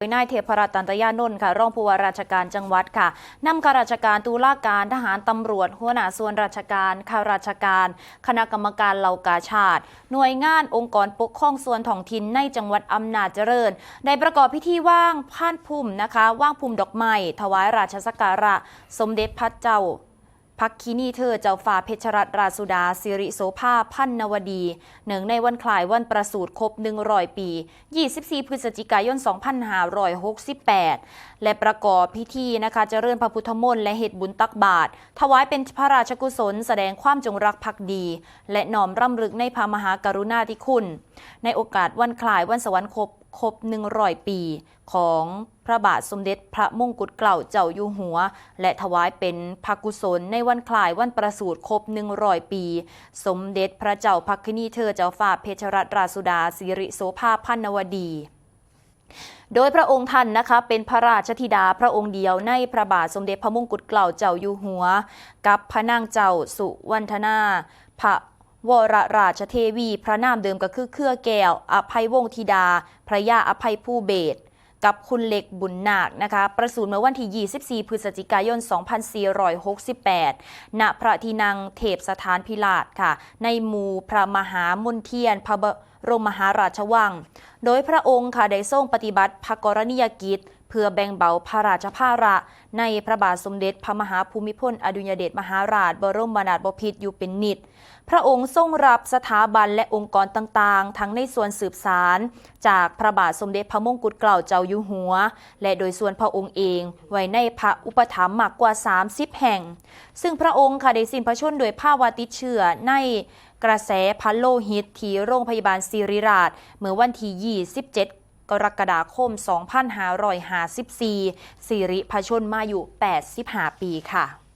โดยนายเทพรัตน์ตันตยานนท์ค่ะรองผู้ว่าราชการจังหวัดค่ะนำข้าราชการตุลาการทหารตำรวจ หัวหน้าส่วนราชการข้าราชการ คณะกรรมการเหล่ากาชาติ หน่วยงานองค์กรปกครองส่วนท้องถิ่นในจังหวัดอำนาจเจริญ ได้ประกอบพิธีว่างผ่านพุ่มนะคะ ว่างพุ่มดอกไม้ถวายราชสักการะ สมเด็จพระเจ้า พักคินีเธอเจ้าฟ้าเพชรรัตราสุดา สิริโสภาพันนวดีเนื่งในวันคล้ายวันประสูติครบ 100 ปี 24 พฤศจิกายน 2568 และประกอบพิธีนะคะเจริญพระพุทธมนต์และเหตุบุญตักบาตรถวายเป็นพระราชกุศลแสดงความจงรักภักดี และน้อมรำลึกในพระมหากรุณาธิคุณ ในโอกาสวันคล้ายวันสวรรคต ครบ100 ปี ของพระบาทสมเด็จพระมงกุฎเกล้าเจ้าอยู่หัว และถวายเป็นพระกุศลในวันคล้ายวันประสูติครบ100 ปี สมเด็จพระเจ้าพักคินีเธอเจ้าฟ้าเพชรรัตนราชสุดาสิริโสภาพันนวดีโดยพระองค์ท่านนะคะเป็นพระราชธิดาพระองค์เดียวในพระบาทสมเด็จพระมงกุฎเกล้าเจ้าอยู่หัว กับพระนางเจ้าสุวรรณนาพระ วรราชเทวีพระนามเดิมก็คือเครือแก้ว อภัยวงศ์ธิดา พระยาอภัยผู้เบศกับคุณเล็กบุญนาคนะคะ ประสูติเมื่อวันที่ 24 พฤศจิกายน 2468 ณ พระที่นั่งเทพสถานพิลาศค่ะ ในหมู่พระมหามนเทียน พระบรมมหาราชวัง โดยพระองค์ค่ะได้ทรงปฏิบัติพระกรณียกิจ เพื่อแบ่งเบาพระราชภาระ ในพระบาทสมเด็จพระมหาภูมิพลอดุลยเดชมหาราช บรมนาถบพิตรอยู่เป็นนิด พระองค์ทรงรับสถาบันและองค์กรต่างๆ ทั้งในส่วนสืบสาร จากพระบาทสมเด็จพระมงกุฎเกล้าเจ้าอยู่หัว และโดยส่วนพระองค์เอง ไว้ในพระอุปถัมภ์มากกว่า 30 แห่ง ซึ่งพระองค์ค่ะได้สิ้นพระชนม์โดยภาวะติดเชื้อในกระแสพันโลหิตที่โรงพยาบาลศิริราช เมื่อวันที่ 27 กรกฎาคม 2554สิริพชนมาอยู่ 85 ปีค่ะ